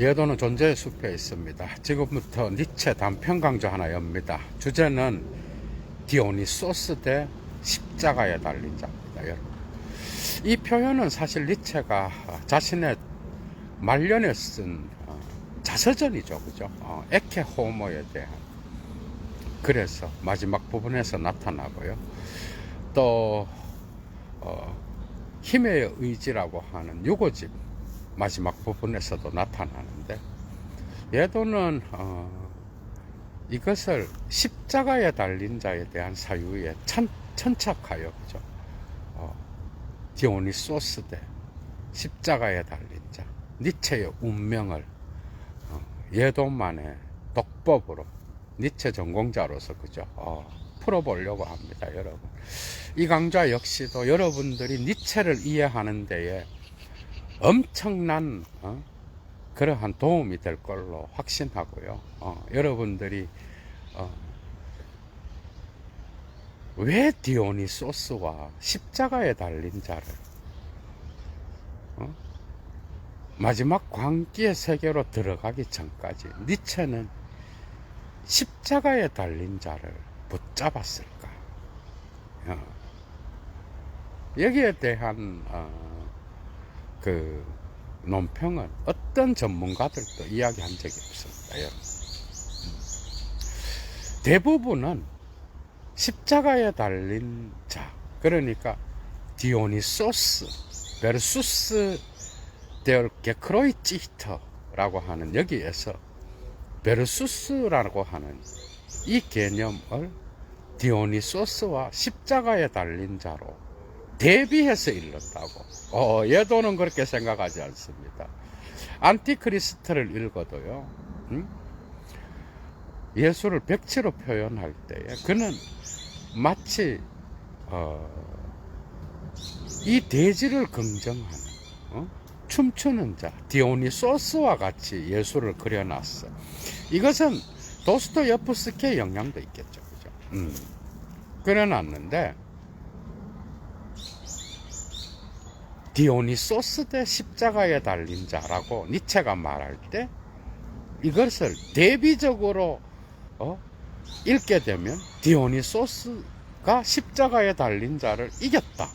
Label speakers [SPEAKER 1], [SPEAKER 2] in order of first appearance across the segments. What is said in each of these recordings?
[SPEAKER 1] 예도는 존재의 숲에 있습니다. 지금부터 니체 단편 강좌 하나 엽니다. 주제는 디오니소스 대 십자가에 달린 자입니다. 여러분. 이 표현은 사실 니체가 자신의 말년에 쓴 어, 자서전이죠. 그죠? 어, 에케 호모에 대한. 그래서 마지막 부분에서 나타나고요. 또, 어, 힘의 의지라고 하는 유고집 마지막 부분에서도 나타나는데 예도는 어, 이것을 십자가에 달린 자에 대한 사유에 천, 천착하여 그죠? 어, 디오니소스 대 십자가에 달린 자 니체의 운명을 어, 예도만의 독법으로 니체 전공자로서 그죠? 어, 풀어보려고 합니다, 여러분. 이 강좌 역시도 여러분들이 니체를 이해하는 데에 엄청난 어, 그러한 도움이 될 걸로 확신하고요. 어, 여러분들이 어, 왜 디오니소스와 십자가에 달린 자를 어? 마지막 광기의 세계로 들어가기 전까지 니체는 십자가에 달린 자를 붙잡았을까? 어. 여기에 대한 어, 그 논평은 어떤 전문가들도 이야기한 적이 없습니다. 음. 대부분은 십자가에 달린 자, 그러니까 디오니소스, 베르수스 데얼 게크로이치히터라고 하는 여기에서 베르수스라고 하는 이 개념을 디오니소스와 십자가에 달린 자로 대비해서 읽었다고. 어, 예도는 그렇게 생각하지 않습니다. 안티크리스트를 읽어도요, 음? 예수를 백치로 표현할 때에 그는 마치 어, 이 대지를 긍정하는 어? 춤추는 자 디오니소스와 같이 예수를 그려놨어. 이것은 도스토예프스키의 영향도 있겠죠, 그죠? 음. 그려놨는데 디오니소스 대 십자가에 달린 자라고 니체가 말할 때 이것을 대비적으로 어? 읽게 되면 디오니소스가 십자가에 달린 자를 이겼다.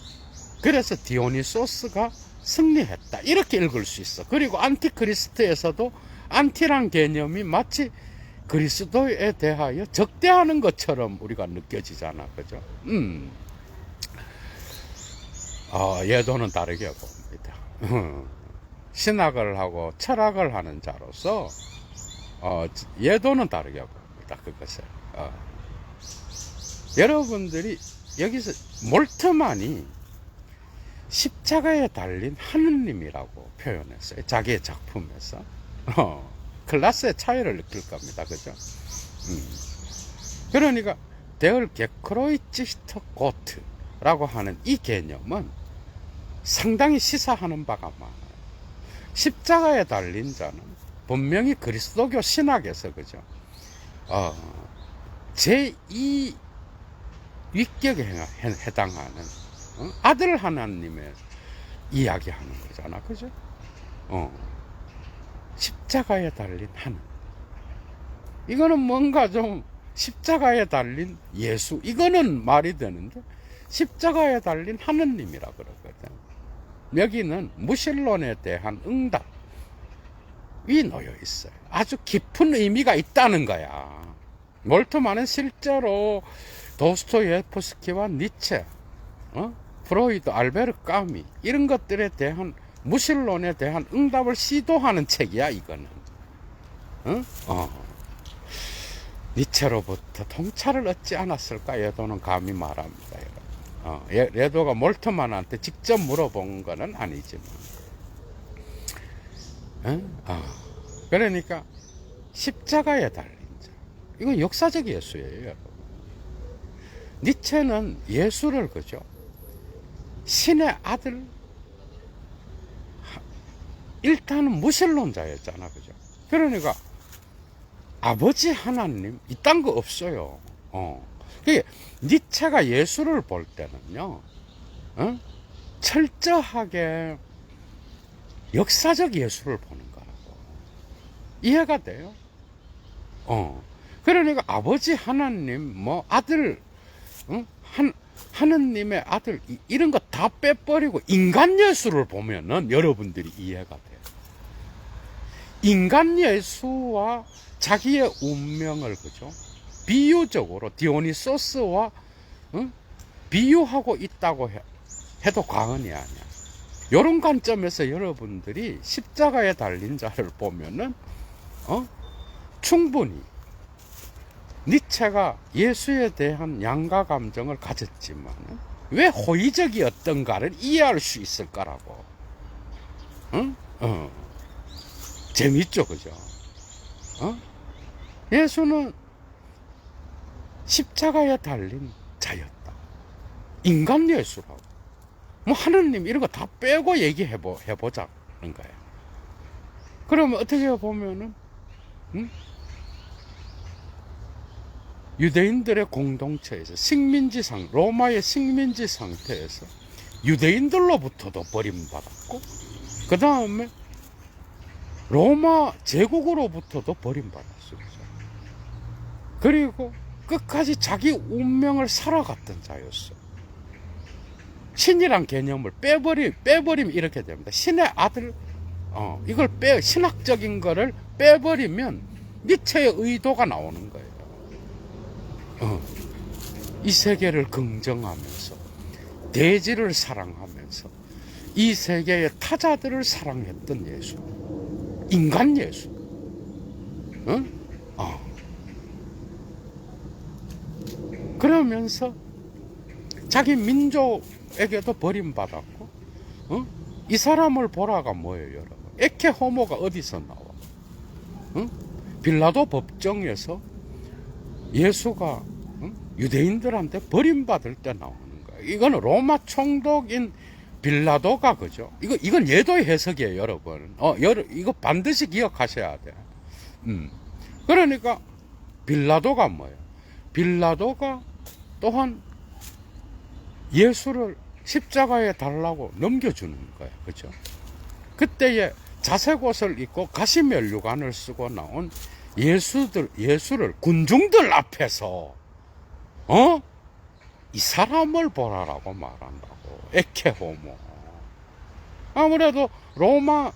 [SPEAKER 1] 그래서 디오니소스가 승리했다. 이렇게 읽을 수 있어. 그리고 안티크리스트에서도 안티란 개념이 마치 그리스도에 대하여 적대하는 것처럼 우리가 느껴지잖아. 그죠? 음. 어, 예도는 다르게 봅니다. 신학을 하고 철학을 하는 자로서 어, 예도는 다르게 봅니다. 그것을. 어. 여러분들이 여기서 몰트만이 십자가에 달린 하느님이라고 표현했어요. 자기의 작품에서. 어, 클라스의 차이를 느낄 겁니다. 그죠? 음. 그러니까, 데얼 게크로이치히터 고트라고 하는 이 개념은 상당히 시사하는 바가 많아요. 십자가에 달린 자는 분명히 그리스도교 신학에서, 그죠? 어, 제2 위격에 해당하는 어? 아들 하나님의 이야기하는 거잖아, 그죠? 어. 십자가에 달린 하늘. 이거는 뭔가 좀 십자가에 달린 예수. 이거는 말이 되는데 십자가에 달린 하느님이라 그러거든. 여기는 무신론에 대한 응답이 놓여 있어요. 아주 깊은 의미가 있다는 거야. 몰트만은 실제로 도스토예프스키와 니체, 어? 프로이드, 알베르 까미 이런 것들에 대한 무신론에 대한 응답을 시도하는 책이야 이거는. 어? 어. 니체로부터 통찰을 얻지 않았을까 예도는 감히 말합니다. 어, 예, 예도가 몰트만한테 직접 물어본 거는 아니지만. 어? 어. 그러니까 십자가에 달린 자. 이건 역사적 예수예요. 여러분. 니체는 예수를 그죠? 신의 아들 일단은 무신론자였잖아 그죠 그러니까 아버지 하나님 이딴 거 없어요 어. 니체가 예수를 볼 때는요 어? 철저하게 역사적 예수를 보는 거라고 이해가 돼요. 어. 그러니까 아버지 하나님, 뭐 아들, 응? 한, 하느님의 아들, 이- 이런 거 다 빼버리고 인간 예수를 보면은 여러분들이 이해가 돼요. 인간 예수와 자기의 운명을, 그죠? 비유적으로 디오니소스와, 응? 비유하고 있다고 해, 해도 과언이 아니야. 이런 관점에서 여러분들이 십자가에 달린 자를 보면은, 어? 충분히 니체가 예수에 대한 양가 감정을 가졌지만 왜 호의적이었던가를 이해할 수 있을 거라고. 응? 어. 재밌죠, 그죠? 어? 예수는 십자가에 달린 자였다. 인간 예수라고. 뭐 하느님 이런 거 다 빼고 얘기해 보 해보자는 거예요. 그러면 어떻게 보면은 응? 유대인들의 공동체에서 식민지상 로마의 식민지 상태에서 유대인들로부터도 버림받았고 그 다음에 로마 제국으로부터도 버림받았어요. 그리고 끝까지 자기 운명을 살아갔던 자였어. 신이란 개념을 빼버리 빼버리면 이렇게 됩니다. 신의 아들, 어 이걸 빼 신학적인 거를 빼버리면 니체의 의도가 나오는 거예요. 어, 이 세계를 긍정하면서 대지를 사랑하면서 이 세계의 타자들을 사랑했던 예수, 인간 예수. 응? 어. 그러면서 자기 민족에게도 버림받았고, 어? 이 사람을 보라가 뭐예요, 여러분? 에케 호모가 어디서 나와? 응? 빌라도 법정에서 예수가 응? 유대인들한테 버림받을 때 나오는 거예요. 이거는 로마 총독인 빌라도가 그죠? 이거 이건 예도의 해석이에요, 여러분. 어, 여러, 이거 반드시 기억하셔야 돼. 음. 그러니까 빌라도가 뭐예요? 빌라도가 또한 예수를 십자가에 달라고 넘겨주는 거예요. 그죠? 그때에 자색 옷을 입고 가시면류관을 쓰고 나온 예수들, 예수를 군중들 앞에서, 어? 이 사람을 보라라고 말한다고. 에케호모. 아무래도 로마,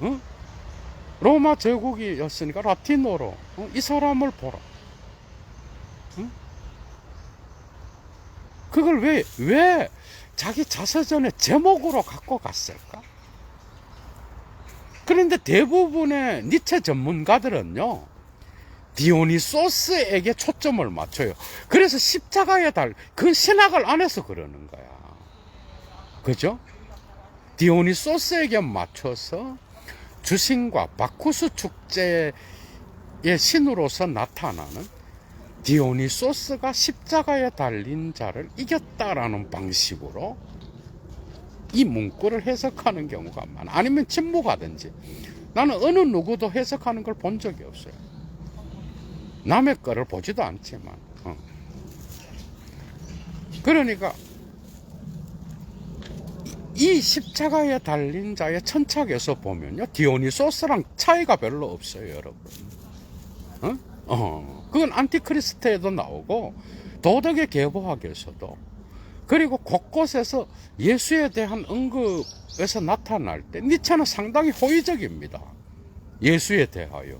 [SPEAKER 1] 어? 로마 제국이었으니까 라틴어로, 어? 이 사람을 보라. 응? 그걸 왜, 왜 자기 자서전의 제목으로 갖고 갔을까? 그런데 대부분의 니체 전문가들은요, 디오니소스에게 초점을 맞춰요. 그래서 십자가에 달, 그 신학을 안 해서 그러는 거야. 그죠? 디오니소스에게 맞춰서 주신과 바쿠스 축제의 신으로서 나타나는 디오니소스가 십자가에 달린 자를 이겼다라는 방식으로 이 문구를 해석하는 경우가 많아. 아니면 침묵하든지. 나는 어느 누구도 해석하는 걸 본 적이 없어요. 남의 거를 보지도 않지만. 어. 그러니까 이 십자가에 달린 자의 천착에서 보면요. 디오니소스랑 차이가 별로 없어요, 여러분. 어? 어. 그건 안티크리스트에도 나오고 도덕의 계보학에서도 그리고 곳곳에서 예수에 대한 언급에서 나타날 때 니체는 상당히 호의적입니다. 예수에 대하여.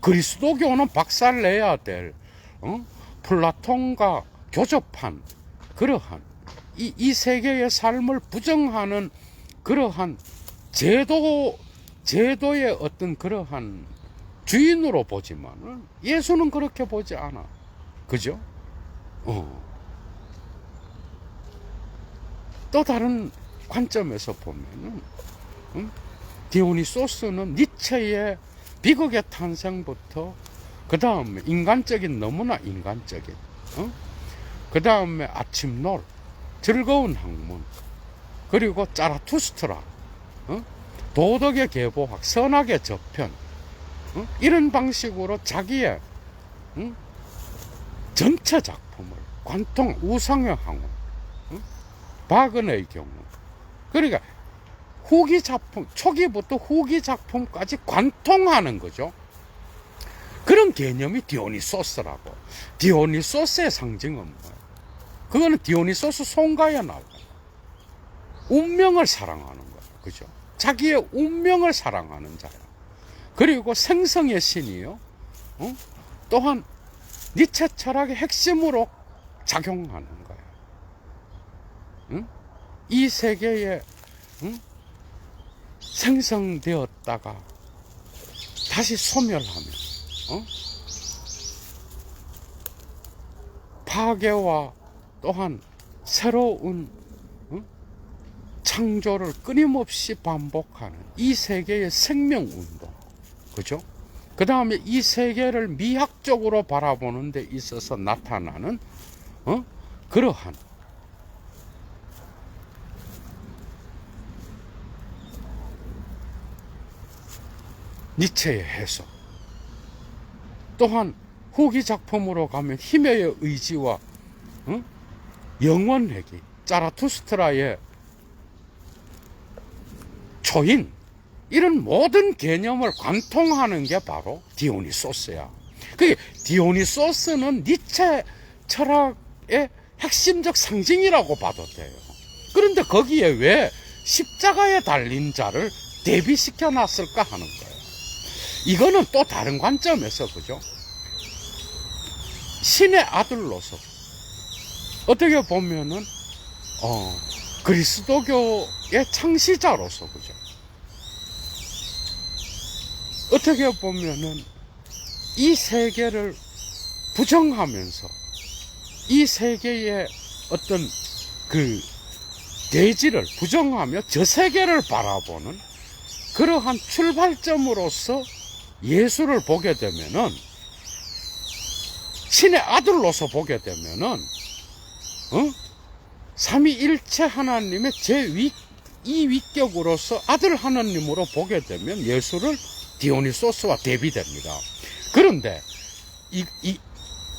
[SPEAKER 1] 그리스도교는 박살내야 될 어? 플라톤과 교접한 그러한 이, 이 세계의 삶을 부정하는 그러한 제도 제도의 어떤 그러한 주인으로 보지만은 예수는 그렇게 보지 않아. 그죠? 어. 또 다른 관점에서 보면은 응? 디오니소스는 니체의 비극의 탄생부터 그 다음에 인간적인 너무나 인간적인 어? 그 다음에 아침놀 즐거운 학문 그리고 짜라투스트라 어? 도덕의 계보학 선악의 저편 어? 이런 방식으로 자기의 응? 전체 작품을 관통 항원 어? 박은의 경우 그러니까 후기 작품, 초기부터 후기 작품까지 관통하는 거죠. 그런 개념이 디오니소스라고. 디오니소스의 상징은 뭐예요? 그거는 디오니소스 송가에 나와요. 운명을 사랑하는 거예요. 그죠? 자기의 운명을 사랑하는 자야. 그리고 생성의 신이요. 어? 또한 니체 철학의 핵심으로 작용하는 거예요. 응? 이 세계에 응? 생성되었다가 다시 소멸하면 어? 파괴와 또한 새로운 어? 창조를 끊임없이 반복하는 이 세계의 생명 운동 그죠? 그 다음에 이 세계를 미학적으로 바라보는 데 있어서 나타나는 어? 그러한 니체의 해석 또한 후기 작품으로 가면 힘의 의지와 어? 영원회기 짜라투스트라의 초인 이런 모든 개념을 관통하는 게 바로 디오니소스야. 그게 디오니소스는 니체 철학의 핵심적 상징이라고 봐도 돼요. 그런데 거기에 왜 십자가에 달린 자를 대비시켜 놨을까 하는 거예요. 이거는 또 다른 관점에서 그죠? 신의 아들로서 어떻게 보면은 어, 그리스도교의 창시자로서 그죠? 어떻게 보면은 이 세계를 부정하면서 이 세계의 어떤 그 대지를 부정하며 저 세계를 바라보는 그러한 출발점으로서 예수를 보게 되면은 신의 아들로서 보게 되면은 어? 삼위일체 하나님의 제위 이 위격으로서 아들 하나님으로 보게 되면 예수를 디오니소스와 대비됩니다. 그런데 이, 이,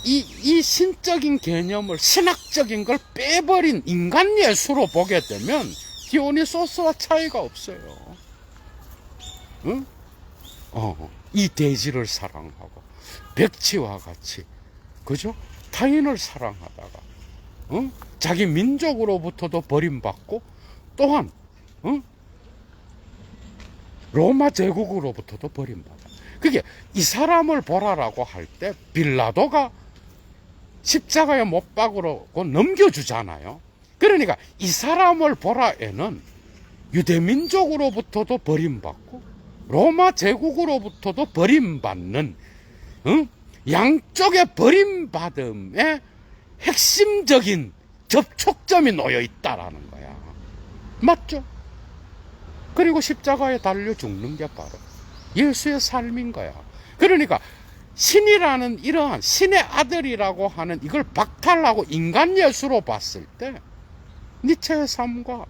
[SPEAKER 1] 이, 이 신적인 개념을 신학적인 걸 빼버린 인간 예수로 보게 되면 디오니소스와 차이가 없어요. 응? 어, 이 대지를 사랑하고 백치와 같이 그죠? 타인을 사랑하다가 어? 자기 민족으로부터도 버림받고 또한 어? 로마 제국으로부터도 버림받아. 그게 이 사람을 보라라고 할 때 빌라도가 십자가에 못 박으라고 넘겨주잖아요. 그러니까 이 사람을 보라에는 유대민족으로부터도 버림받고 로마 제국으로부터도 버림받는 어? 양쪽의 버림받음의 핵심적인 접촉점이 놓여 있다라는 거야. 맞죠? 그리고 십자가에 달려 죽는 게 바로 예수의 삶인 거야. 그러니까 신이라는 이러한 신의 아들이라고 하는 이걸 박탈하고 인간 예수로 봤을 때 니체의 삶과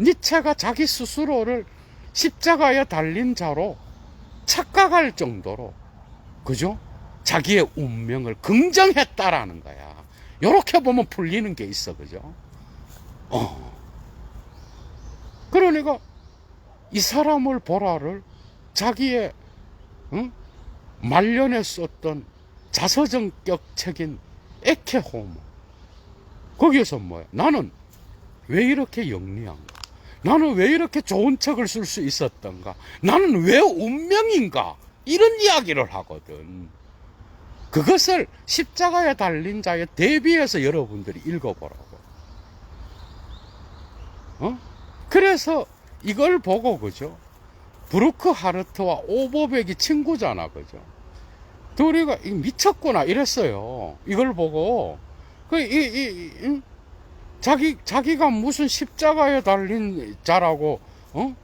[SPEAKER 1] 니체가 자기 스스로를 십자가에 달린 자로 착각할 정도로 그죠? 자기의 운명을 긍정했다라는 거야. 이렇게 보면 풀리는 게 있어, 그죠? 어. 그러니까 이 사람을 보라를 자기의 응? 말년에 썼던 자서전격 책인 에케호모 거기에서 뭐야? 나는 왜 이렇게 영리한가? 나는 왜 이렇게 좋은 책을 쓸 수 있었던가? 나는 왜 운명인가? 이런 이야기를 하거든. 그것을 십자가에 달린 자에 대비해서 여러분들이 읽어보라고. 어? 그래서 이걸 보고, 그죠? 브루크 하르트와 오버백이 친구잖아, 그죠? 둘이가 이 미쳤구나, 이랬어요. 이걸 보고. 그, 이, 이, 이, 자기, 자기가 무슨 십자가에 달린 자라고, 어?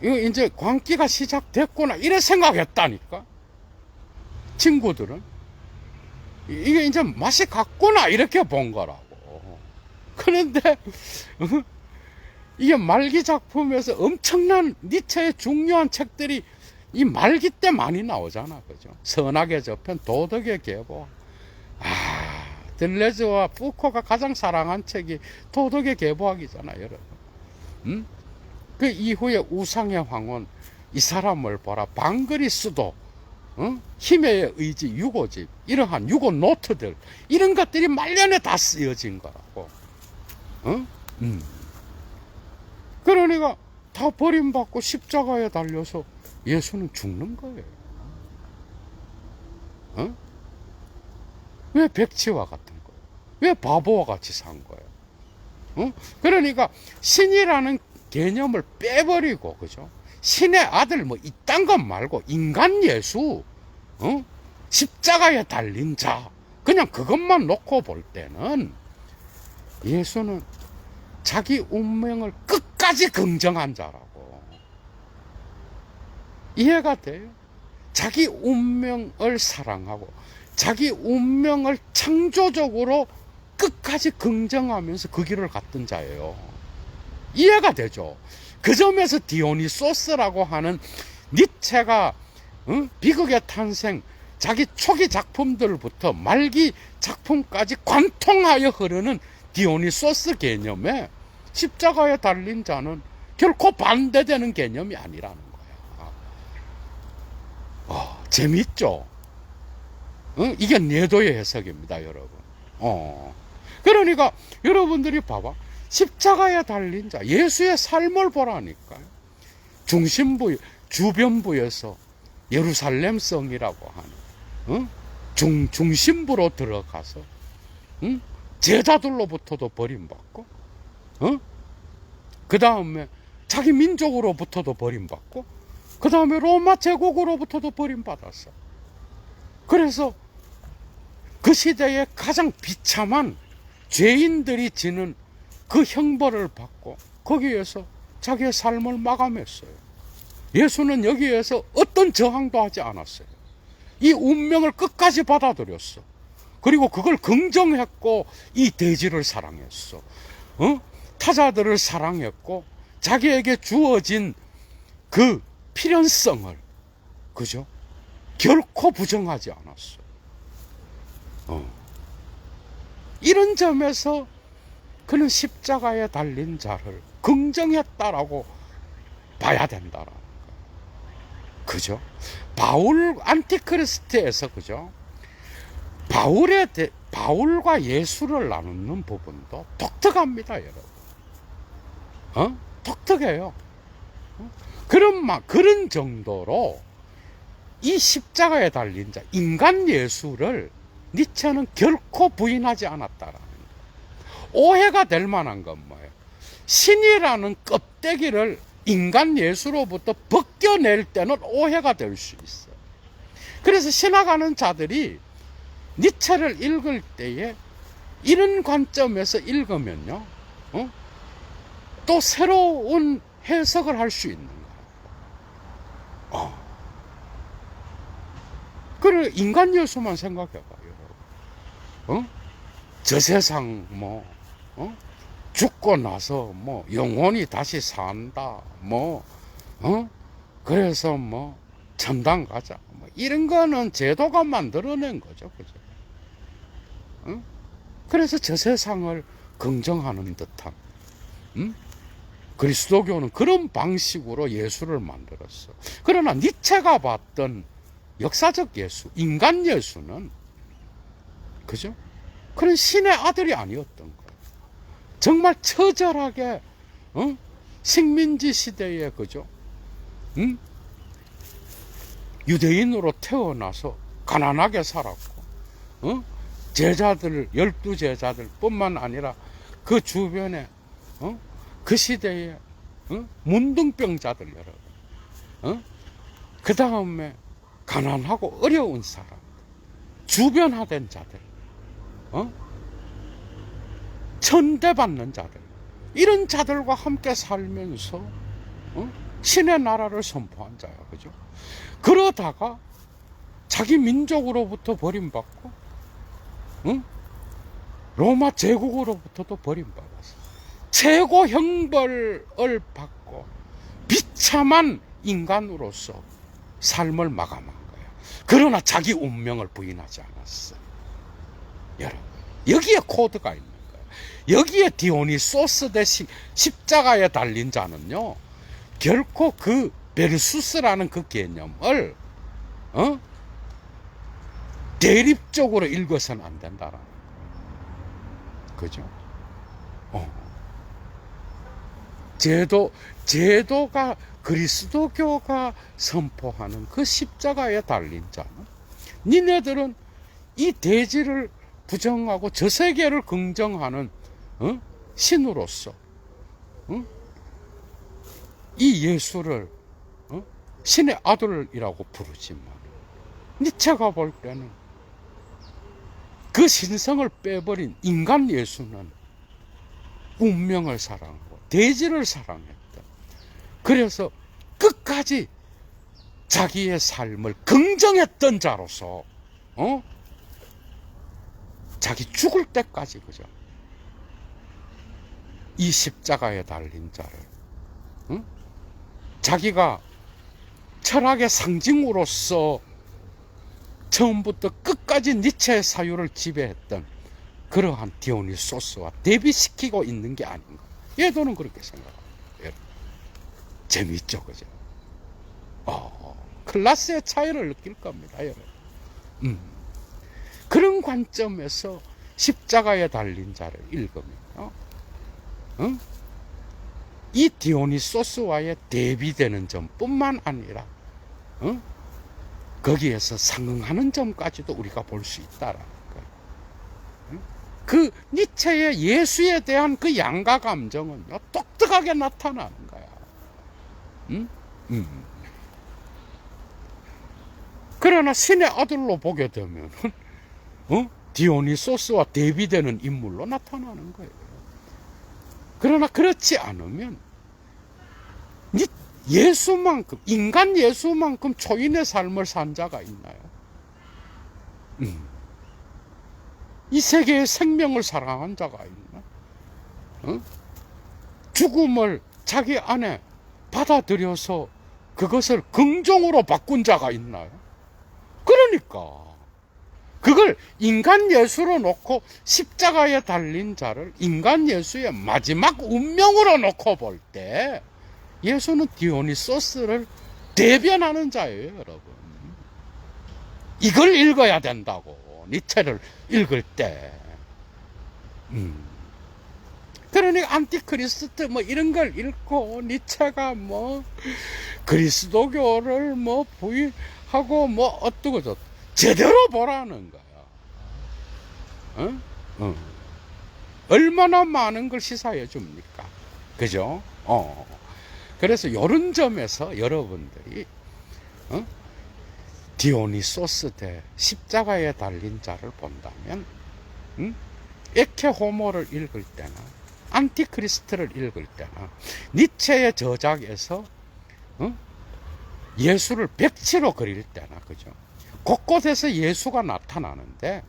[SPEAKER 1] 이거 이제 광기가 시작됐구나, 이래 생각했다니까? 친구들은. 이게 이제 맛이 갔구나, 이렇게 본 거라고. 그런데, 어? 이게 말기 작품에서 엄청난 니체의 중요한 책들이 이 말기 때 많이 나오잖아. 그죠? 선악의 저편, 도덕의 계보. 아, 들레즈와 푸코가 가장 사랑한 책이 도덕의 계보학이잖아, 여러분. 음? 그 이후에 우상의 황혼 이 사람을 보라 방그리스도 어? 힘의 의지 유고집 이러한 유고 노트들 이런 것들이 말년에 다 쓰여진 거라고 어? 음. 그러니까 다 버림받고 십자가에 달려서 예수는 죽는 거예요 어? 왜 백치와 같은 거예요 왜 바보와 같이 산 거예요 어? 그러니까 신이라는 개념을 빼버리고 그죠 신의 아들 뭐 이딴 것 말고 인간 예수 어? 십자가에 달린 자 그냥 그것만 놓고 볼 때는 예수는 자기 운명을 끝 까지 긍정한 자라고 이해가 돼요? 자기 운명을 사랑하고 자기 운명을 창조적으로 끝까지 긍정하면서 그 길을 갔던 자예요. 이해가 되죠? 그 점에서 디오니소스라고 하는 니체가 응? 비극의 탄생 자기 초기 작품들부터 말기 작품까지 관통하여 흐르는 디오니소스 개념에 십자가에 달린 자는 결코 반대되는 개념이 아니라는 거야. 어, 재밌죠? 응? 이게 내도의 해석입니다, 여러분. 어. 그러니까 여러분들이 봐봐. 십자가에 달린 자, 예수의 삶을 보라니까요. 중심부, 주변부에서 예루살렘 성이라고 하는, 응? 중, 중심부로 들어가서, 응? 제자들로부터도 버림받고, 어? 그 다음에 자기 민족으로부터도 버림받고, 그 다음에 로마 제국으로부터도 버림받았어. 그래서 그 시대에 가장 비참한 죄인들이 지는 그 형벌을 받고 거기에서 자기의 삶을 마감했어요. 예수는 여기에서 어떤 저항도 하지 않았어요. 이 운명을 끝까지 받아들였어. 그리고 그걸 긍정했고 이 대지를 사랑했어. 어? 타자들을 사랑했고 자기에게 주어진 그 필연성을 그죠? 결코 부정하지 않았어. 어. 이런 점에서 그는 십자가에 달린 자를 긍정했다라고 봐야 된다라는 거. 그죠? 바울 안티크리스트에서 그죠? 바울의 대, 바울과 예수를 나누는 부분도 독특합니다, 여러분. 어? 독특해요. 어? 그런 막 그런 정도로 이 십자가에 달린 자 인간 예수를 니체는 결코 부인하지 않았다라는 거예요. 오해가 될 만한 건 뭐예요? 신이라는 껍데기를 인간 예수로부터 벗겨낼 때는 오해가 될 수 있어요. 그래서 신학하는 자들이 니체를 읽을 때에 이런 관점에서 읽으면요, 어? 또 새로운 해석을 할 수 있는 거예요. 어. 그래, 인간 예수만 생각해봐요. 어? 저 세상 뭐 어? 죽고 나서 뭐 영혼이 다시 산다 뭐 어? 그래서 뭐 첨단 가자 뭐 이런 거는 제도가 만들어낸 거죠 그죠 어? 그래서 저 세상을 긍정하는 듯한 음? 그리스도교는 그런 방식으로 예수를 만들었어 그러나 니체가 봤던 역사적 예수 인간 예수는 그죠? 그런 신의 아들이 아니었던 거예요. 정말 처절하게 어? 식민지 시대에 그죠? 응? 유대인으로 태어나서 가난하게 살았고 어? 제자들 열두 제자들뿐만 아니라 그 주변에 어? 그 시대에 어? 문둥병자들 여러분 어? 그 다음에 가난하고 어려운 사람 주변화된 자들 어? 천대받는 자들 이런 자들과 함께 살면서 어? 신의 나라를 선포한 자야 그죠 그러다가 자기 민족으로부터 버림받고 응? 로마 제국으로부터도 버림받았어 최고 형벌을 받고 비참한 인간으로서 삶을 마감한 거야 그러나 자기 운명을 부인하지 않았어 여러분 여기에 코드가 있는 거예요. 여기에 디오니소스 대신 십자가에 달린 자는요 결코 그 베르수스라는 그 개념을 어? 대립적으로 읽어서는 안 된다라는 거예요. 그죠? 어. 제도 제도가 그리스도교가 선포하는 그 십자가에 달린 자는 니네들은 이 대지를 부정하고 저 세계를 긍정하는 어? 신으로서 어? 이 예수를 어? 신의 아들이라고 부르지만 니체가 볼 때는 그 신성을 빼버린 인간 예수는 운명을 사랑하고 대지를 사랑했다. 그래서 끝까지 자기의 삶을 긍정했던 자로서 어? 자기 죽을 때까지 그죠? 이 십자가에 달린 자를 응? 자기가 철학의 상징으로서 처음부터 끝까지 니체의 사유를 지배했던 그러한 디오니소스와 대비시키고 있는 게 아닌가. 예도는 그렇게 생각합니다. 예. 재미있죠, 그죠? 어, 클라스의 차이를 느낄 겁니다, 여러분. 음. 그런 관점에서 십자가에 달린 자를 읽으면, 어? 응? 이 디오니소스와의 대비되는 점뿐만 아니라, 어? 거기에서 상응하는 점까지도 우리가 볼 수. 응? 그 니체의 예수에 대한 그 양가 감정은요, 똑똑하게 나타나는 거야. 응? 음. 그러나 신의 아들로 보게 되면, 어? 디오니소스와 대비되는 인물로 나타나는 거예요. 그러나 그렇지 않으면 니 예수만큼 인간 예수만큼 초인의 삶을 산 자가 있나요? 음. 이 세계의 생명을 사랑한 자가 있나? 어? 죽음을 자기 안에 받아들여서 그것을 긍정으로 바꾼 자가 있나요? 그러니까 그걸 인간 예수로 놓고 십자가에 달린 자를 인간 예수의 마지막 운명으로 놓고 볼 때 예수는 디오니소스를 대변하는 자예요, 여러분. 이걸 읽어야 된다고. 니체를 읽을 때. 음. 그러니까 안티크리스트 뭐 이런 걸 읽고 니체가 뭐 그리스도교를 뭐 부인하고 뭐 어떠고 저떠고 제대로 보라는 거야. 어? 어. 얼마나 많은 걸 시사해 줍니까? 그죠? 어. 그래서 이런 점에서 여러분들이 어? 디오니소스 대 십자가에 달린 자를 본다면 응? 에케 호모를 읽을 때나 안티크리스트를 읽을 때나 니체의 저작에서 어? 예수를 백치로 그릴 때나 그죠? 곳곳에서 예수가 나타나는데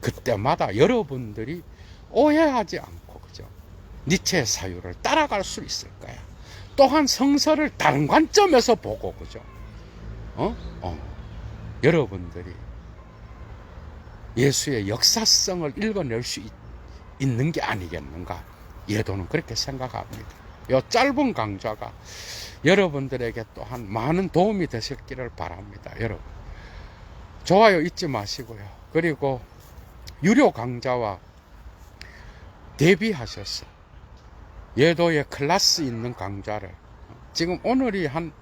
[SPEAKER 1] 그때마다 여러분들이 오해하지 않고 그죠? 니체의 사유를 따라갈 수 있을 거야. 또한 성서를 다른 관점에서 보고 그죠? 어? 어. 여러분들이 예수의 역사성을 읽어낼 수 있, 있는 게 아니겠는가? 예도는 그렇게 생각합니다. 요 짧은 강좌가 여러분들에게 또한 많은 도움이 되셨기를 바랍니다. 여러분. 좋아요 잊지 마시고요. 그리고 유료 강좌와 대비하셔서 예도의 클래스 있는 강좌를 지금 오늘이 한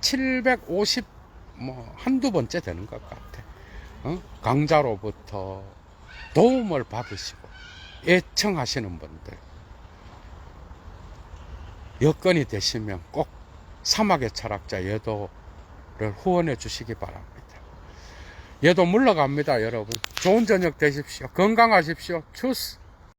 [SPEAKER 1] 750, 뭐, 한두 번째 되는 것 같아. 어? 강좌로부터 도움을 받으시고 애청하시는 분들 여건이 되시면 꼭 사막의 철학자 예도를 후원해 주시기 바랍니다. 얘도 물러갑니다, 여러분. 좋은 저녁 되십시오. 건강하십시오. 추스.